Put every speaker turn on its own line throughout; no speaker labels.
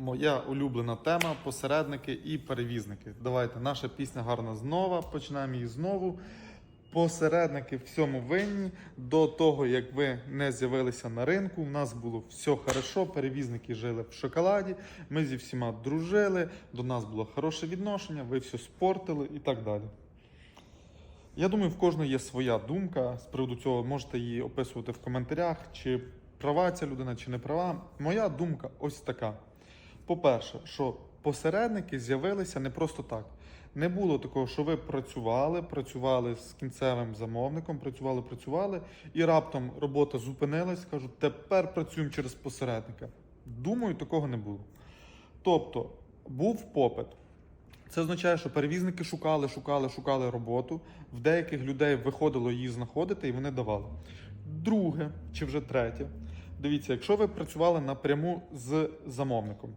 Моя улюблена тема посередники і перевізники. Давайте, наша пісня гарна знова. Починаємо її знову. Посередники всьому винні. До того, як ви не з'явилися на ринку, у нас було все хорошо. Перевізники жили в шоколаді. Ми зі всіма дружили, до нас було хороше відношення, ви все спортили і так далі. Я думаю, в кожного є своя думка з приводу цього. Можете її описувати в коментарях, чи права ця людина, чи не права. Моя думка ось така. По-перше, що посередники з'явилися не просто так. Не було такого, що ви працювали, працювали з кінцевим замовником, працювали, працювали, і раптом робота зупинилась, кажуть, тепер працюємо через посередника. Думаю, такого не було. Тобто, був попит. Це означає, що перевізники шукали, шукали, шукали роботу. В деяких людей виходило її знаходити, і вони давали. Друге, чи вже третє, дивіться, якщо ви працювали напряму з замовником,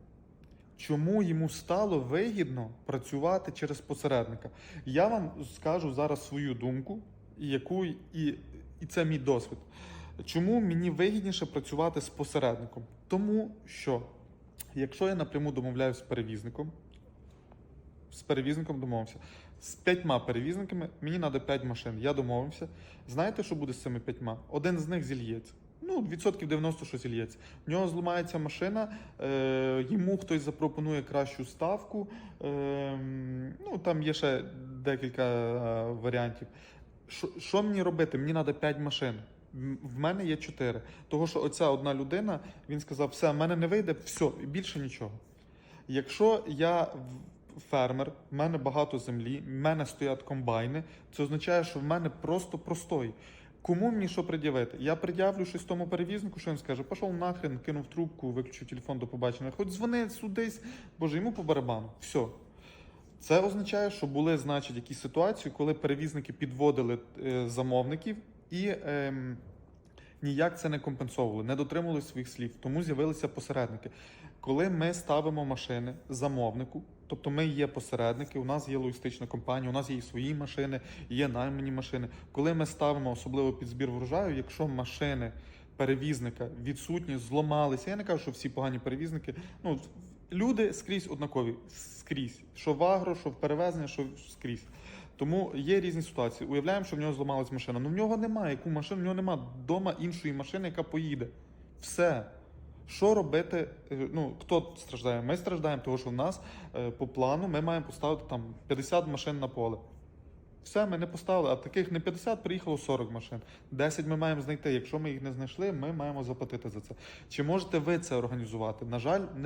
чому йому стало вигідно працювати через посередника? Я вам скажу зараз свою думку, яку і, і це мій досвід. Чому мені вигідніше працювати з посередником? Тому що якщо я напряму домовляюся з перевізником, з перевізником домовився. З п'ятьма перевізниками мені треба п'ять машин. Я домовився. Знаєте, що буде з цими п'ятьма? Один з них зільється. Ну, відсотків 90, що зільється. В нього зламається машина, е, йому хтось запропонує кращу ставку. Е, ну, там є ще декілька е, варіантів. Що, що мені робити? Мені треба 5 машин. В мене є 4. Того, що оця одна людина, він сказав, все, в мене не вийде, все, більше нічого. Якщо я фермер, в мене багато землі, в мене стоять комбайни, це означає, що в мене просто простой. Кому мені що пред'явити? Я пред'явлю щось тому перевізнику, що він скаже, пішов нахрен, кинув трубку, виключив телефон до побачення. Хоч дзвони судись, боже, йому по барабану. Все. Це означає, що були, значить, якісь ситуації, коли перевізники підводили е, замовників і ем, ніяк це не компенсовували, не дотримували своїх слів. Тому з'явилися посередники. Коли ми ставимо машини замовнику, тобто ми є посередники, у нас є логістична компанія, у нас є і свої машини, є наймані машини. Коли ми ставимо особливо під збір врожаю, якщо машини перевізника відсутні, зламалися. Я не кажу, що всі погані перевізники. Ну люди скрізь однакові, скрізь, що в агро, що в перевезення, що скрізь. Тому є різні ситуації. Уявляємо, що в нього зламалась машина. Ну в нього немає яку машину, в нього немає вдома іншої машини, яка поїде. Все. Що робити? Е, Ну, хто страждає? Ми страждаємо, тому що в нас е, по плану ми маємо поставити там 50 машин на поле. Все, ми не поставили, а таких не 50, приїхало 40 машин. 10 ми маємо знайти. Якщо ми їх не знайшли, ми маємо заплатити за це. Чи можете ви це організувати? На жаль, не